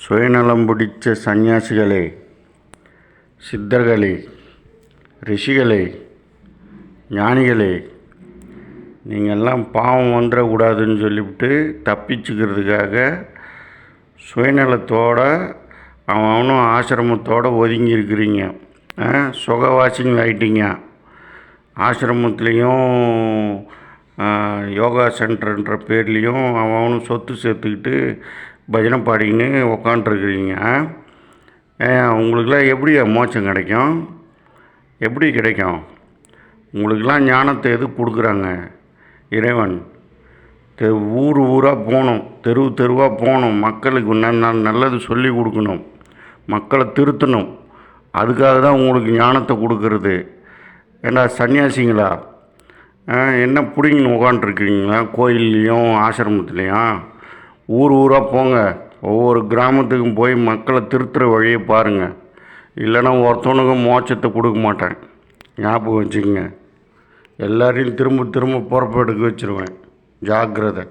சுயநலம் பிடிச்ச சந்நியாசிகளே சித்தர்களே ரிஷிகளே ஞானிகளே நீங்கள்லாம் பாவம் வந்துடக்கூடாதுன்னு சொல்லிவிட்டு தப்பிச்சுக்கிறதுக்காக சுயநலத்தோட அவனும் ஆசிரமத்தோட ஒதுங்கி இருக்கிறீங்க சுகவாசிங்க ஆயிட்டீங்க. ஆசிரமத்துலேயும் யோகா சென்டர்ன்ற பேர்லேயும் அவனும் சொத்து சேர்த்துக்கிட்டு பஜனை பாடிக்கின்னு உக்காண்ட்ருக்குறீங்க. ஏன் உங்களுக்கெல்லாம் எப்படி மோட்சம் கிடைக்கும்? எப்படி கிடைக்கும்? உங்களுக்கெல்லாம் ஞானத்தை எது கொடுக்குறாங்க? இறைவன் தெ ஊர் ஊராக போகணும் தெரு தெருவாக போகணும் மக்களுக்கு ந ந- நல்லது சொல்லி கொடுக்கணும் மக்களை திருத்தணும். அதுக்காக தான் உங்களுக்கு ஞானத்தை கொடுக்கறது. ஏண்டா சன்னியாசிங்களா? ஆ, என்ன பிடிங்கன்னு உட்காண்ட்ருக்கீங்களா கோயில்லையும் ஆசிரமத்துலேயும்? ஊர் ஊராக போங்க. ஒவ்வொரு கிராமத்துக்கும் போய் மக்களை திருத்துற வழியை பாருங்கள் இல்லைன்னா ஒருத்தவனுக்கும் மோட்சத்தை கொடுக்க மாட்டேன். ஞாபகம் வச்சுக்கோங்க. எல்லாரையும் திரும்ப திரும்ப பொறுப்பெடுக்க வச்சிருவேன். ஜாக்கிரதை.